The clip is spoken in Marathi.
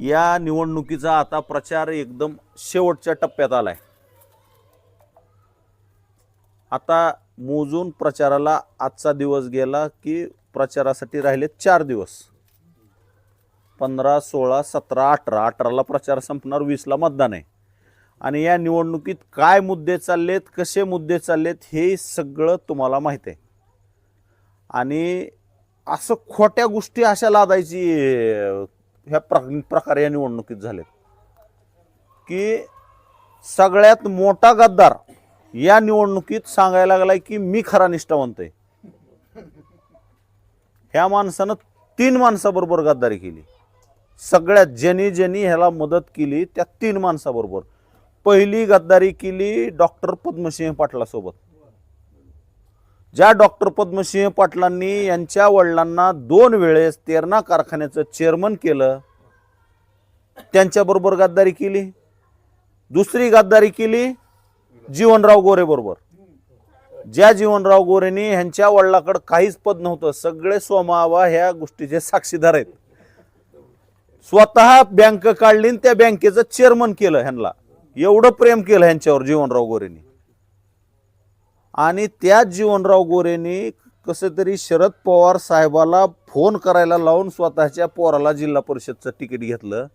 या निवडणुकीचा आता प्रचार एकदम शेवटच्या टप्प्यात आलाय. आता मोजून प्रचाराला आजचा दिवस गेला की प्रचारासाठी राहिले चार दिवस. पंधरा सोळा सतरा अठरा अठराला प्रचार संपणार वीसला मतदान आहे. आणि या निवडणुकीत काय मुद्दे चाललेत कसे मुद्दे चाललेत हे सगळं तुम्हाला माहीत आहे. आणि असं खोट्या गोष्टी अशा लादायची ह्या प्र प्रकारे या निवडणुकीत झालेत. की सगळ्यात मोठा गद्दार या निवडणुकीत सांगायला लागलाय की मी खरा निष्ठावंत आहे. ह्या माणसानं तीन माणसाबरोबर गद्दारी केली. सगळ्यात ज्यांनी ज्यांनी ह्याला मदत केली त्या तीन माणसाबरोबर. पहिली गद्दारी केली डॉक्टर पद्मसिंह पाटलासोबत. ज्या डॉक्टर पद्मसिंह पाटलांनी यांच्या वडिलांना दोन वेळेस तेरणा कारखान्याचं चेअरमन केलं त्यांच्याबरोबर गद्दारी केली दुसरी गद्दारी केली जीवनराव गोरे बरोबर. ज्या जीवनराव गोरेंनी ह्यांच्या वडिलाकडे काहीच पद नव्हतं सगळे सोमावा ह्या गोष्टीचे साक्षीदार आहेत. स्वतः बँक काढली आणि त्या बँकेचं चेअरमन केलं ह्यांना. एवढं प्रेम केलं ह्यांच्यावर जीवनराव गोरेंनी. आणि त्याच जीवनराव गोरेनी कसं तरी शरद पवार साहेबाला फोन करायला लावून स्वतःच्या पोराला जिल्हा परिषदचं तिकीट घेतलं.